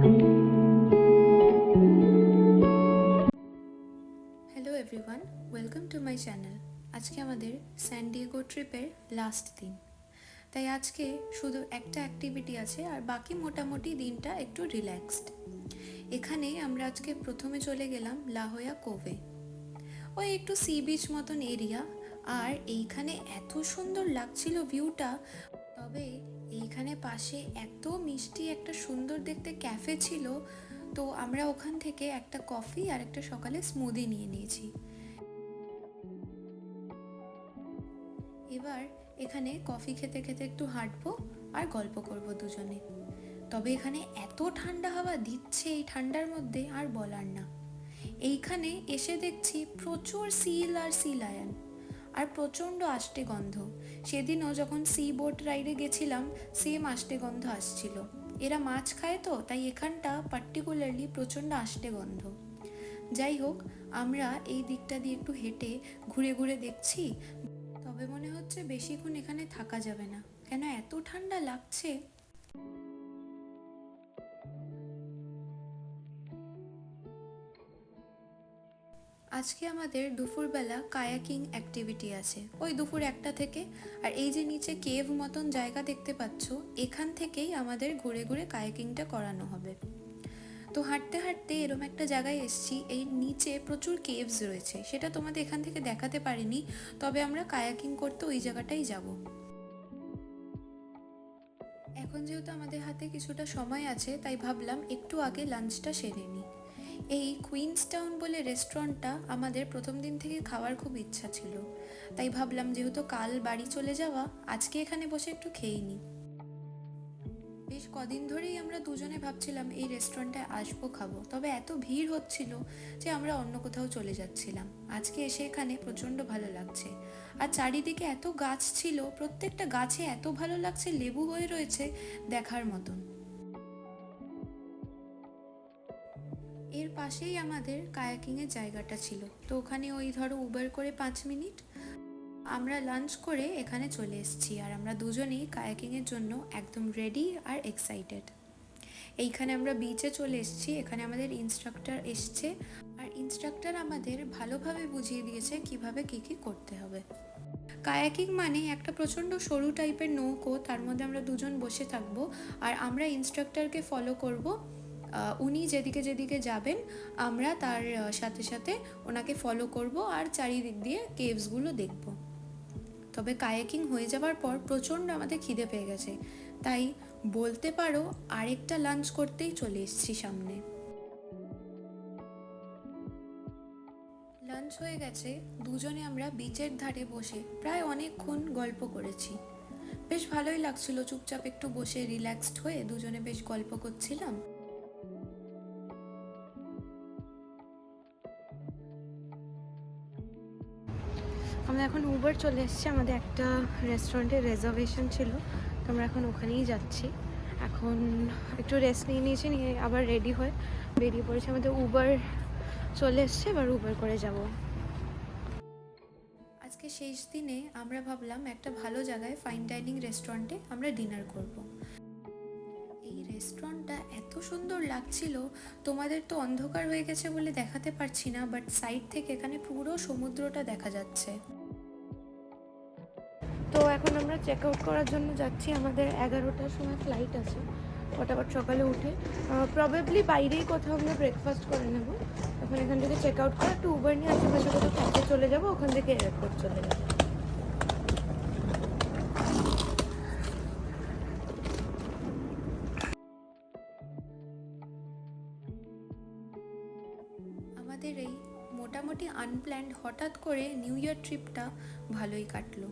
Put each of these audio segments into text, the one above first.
Hello everyone welcome to my channel আজকে আমাদের স্যান Diego ট্রিপের লাস্ট দিন। তাই আজকে শুধু একটা অ্যাক্টিভিটি আছে আর বাকি মোটামুটি দিনটা একটু রিল্যাক্সড এখানে আমরা আজকে প্রথমে চলে গেলাম লাহোয়া কোভে ওই একটু সি বিচ মতন এরিয়া আর এইখানে এত সুন্দর লাগছিল ভিউটা তবে এইখানে পাশে এত মিষ্টি একটা সুন্দর দেখতে ক্যাফে ছিল, তো আমরা ওখান থেকে একটা কফি আর একটা সকালে স্মুদি নিয়ে নিয়েছি। এবার এখানে কফি খেতে খেতে একটু হাঁটবো আর গল্প করব দুজনে। তবে এখানে এত ঠান্ডা হাওয়া দিচ্ছে এই ঠান্ডার মধ্যে আর বলার না। এইখানে এসে দেখছি প্রচুর সিল আর সি লায়ন আর প্রচণ্ড আষ্টে গন্ধ। সেদিনও যখন সি বোট রাইডে গেছিলাম সেম আষ্টে গন্ধ আসছিল। এরা মাছ খায় তো, তাই এখানটা পার্টিকুলারলি প্রচণ্ড আষ্টে গন্ধ। যাই হোক, আমরা এই দিকটা দিয়ে একটু হেঁটে ঘুরে ঘুরে দেখছি। তবে মনে হচ্ছে বেশিক্ষণ এখানে থাকা যাবে না। কেন এত ঠান্ডা লাগছে? আজকে আমাদের দুপুরবেলা কায়াকিং অ্যাক্টিভিটি আছে। ওই দুপুর একটা থেকে, আর এই যে নিচে কেভ মতন জায়গা দেখতে পাচ্ছ, এখান থেকেই আমাদের ঘুরে ঘুরে কায়াকিংটা করানো হবে। তো হাঁটতে হাঁটতে এরম একটা জায়গায় এসছি, এই নিচে প্রচুর কেভস রয়েছে। সেটা তোমাদের এখান থেকে দেখাতে পারিনি, তবে আমরা কায়াকিং করতে ওই জায়গাটাই যাব। এখন যেহেতু আমাদের হাতে কিছুটা সময় আছে, তাই ভাবলাম একটু আগে লাঞ্চটা সেরে নিই। এই কুইন্সটাউন বলে রেস্টুরেন্টটা আমাদের প্রথম দিন থেকে খাওয়ার খুব ইচ্ছা ছিল। তাই ভাবলাম যেহেতু কাল বাড়ি চলে যাওয়া, আজকে এখানে বসে একটু খেয়ে নিই বেশ কদিন ধরেই আমরা দুজনে ভাবছিলাম এই রেস্টুরেন্টে আসব, খাব। তবে এত ভিড় হচ্ছিল যে আমরা অন্য কোথাও চলে যাচ্ছিলাম। আজকে এসে এখানে প্রচণ্ড ভালো লাগছে। আর চারিদিকে এত গাছ ছিল, প্রত্যেকটা গাছে এত ভালো লাগছে, লেবু হয়ে রয়েছে দেখার মতন। এর পাশেই আমাদের কায়াকিংয়ের জায়গাটা ছিল। তো ওখানে ওই ধরো উবার করে পাঁচ মিনিট। আমরা লাঞ্চ করে এখানে চলে এসেছি আর আমরা দুজনেই কায়াকিংয়ের জন্য একদম রেডি আর এক্সাইটেড এইখানে আমরা বিচে চলে এসেছি, এখানে আমাদের ইনস্ট্রাক্টর এসছে আর ইনস্ট্রাক্টর আমাদের ভালোভাবে বুঝিয়ে দিয়েছে কীভাবে কী কী করতে হবে। কায়াকিং মানে একটা প্রচণ্ড সরু টাইপের নৌকো, তার মধ্যে আমরা দুজন বসে থাকব আর আমরা ইনস্ট্রাক্টরকে ফলো করব। উনি যেদিকে যেদিকে যাবেন, আমরা তার সাথে সাথে ওনাকে ফলো করব আর চারিদিক দিয়ে কেভসগুলো দেখব। তবে কায়াকিং হয়ে যাওয়ার পর প্রচণ্ড আমাদের খিদে পেয়ে গেছে। তাই বলতে পারো, আরেকটা লাঞ্চ করতেই চলে এসেছি সামনে। লাঞ্চ হয়ে গেছে, দুজনে আমরা বিচের ধারে বসে প্রায় অনেকক্ষণ গল্প করেছি। বেশ ভালোই লাগছিল, চুপচাপ একটু বসে রিল্যাক্সড হয়ে দুজনে বেশ গল্প করছিলাম। আমরা এখন উবার চলে এসেছি। আমাদের একটা রেস্টুরেন্টের রেজার্ভেশন ছিল। তো আমরা এখন ওখানেই যাচ্ছি। এখন একটু রেস্ট নিয়ে নিয়েছি, নিয়ে আবার রেডি হয়ে বেরিয়ে পড়েছি। আমাদের উবার চলে এসছে, এবার উবার করে যাব। আজকে শেষ দিনে আমরা ভাবলাম একটা ভালো জায়গায় ফাইন ডাইনিং রেস্টুরেন্টে আমরা ডিনার করব। এই রেস্টুরেন্টটা এত সুন্দর লাগছিল, তোমাদের তো অন্ধকার হয়ে গেছে বলে দেখাতে পারছি না বাট সাইড থেকে এখানে পুরো সমুদ্রটা দেখা যাচ্ছে। তো এখন আমরা চেক আউট করার জন্য যাচ্ছি। আমাদের এগারোটার সময় ফ্লাইট আছে। ফটাফট সকালে উঠে প্রবেবলি বাইরেই কোথাও আমরা ব্রেকফাস্ট করে নেব। এখন এখান থেকে চেক আউট করে একটু উবার নিয়ে আশেপাশে কোথাও ক্যাফে চলে যাব, ওখান থেকে এয়ারপোর্ট চলে যাব। আমাদের এই মোটামুটি আনপ্ল্যান্ড হঠাৎ করে নিউ ইয়ার ট্রিপটা ভালোই কাটলো।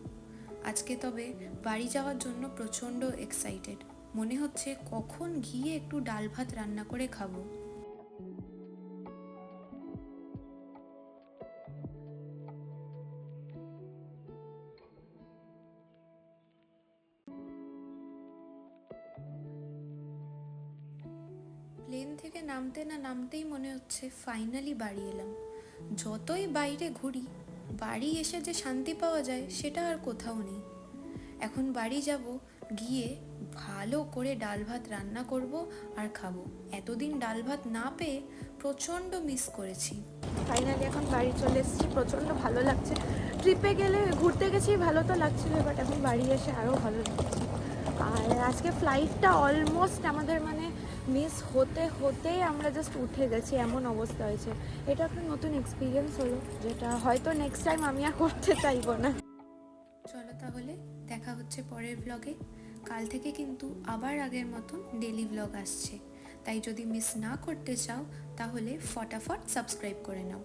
আজকে তবে বাড়ি যাওয়ার জন্য প্রচণ্ড এক্সাইটেড মনে হচ্ছে কখন গিয়ে একটু ডাল ভাত রান্না করে খাব। প্লেন থেকে নামতে না নামতেই মনে হচ্ছে ফাইনালি বাড়ি এলাম। যতই বাইরে ঘুরি বাড়ি এসে যে শান্তি পাওয়া যায়, সেটা আর কোথাও নেই। এখন বাড়ি যাব, গিয়ে ভালো করে ডাল ভাত রান্না করব আর খাব। এতদিন ডাল ভাত না পেয়ে প্রচণ্ড মিস করেছি। ফাইনালি এখন বাড়ি চলে এসেছি, প্রচণ্ড ভালো লাগছে। ট্রিপে গেলে, ঘুরতে গেছি, ভালো তো লাগছিল বাট এখন বাড়ি এসে আরও ভালো লাগছে। আর আজকে ফ্লাইটটা অলমোস্ট আমাদের মানে মিস হতে হতেই আমরা জাস্ট উঠে গেছি, এমন অবস্থা হয়েছে। এটা একটা নতুন এক্সপিরিয়েন্স হলো, যেটা হয়তো নেক্সট টাইম আমি আর করতে চাইব না। চলো তাহলে, দেখা হচ্ছে পরের ব্লগে কাল থেকে কিন্তু আবার আগের মতন ডেলি ব্লগ আসছে। তাই যদি মিস না করতে চাও, তাহলে ফটাফট সাবস্ক্রাইব করে নাও।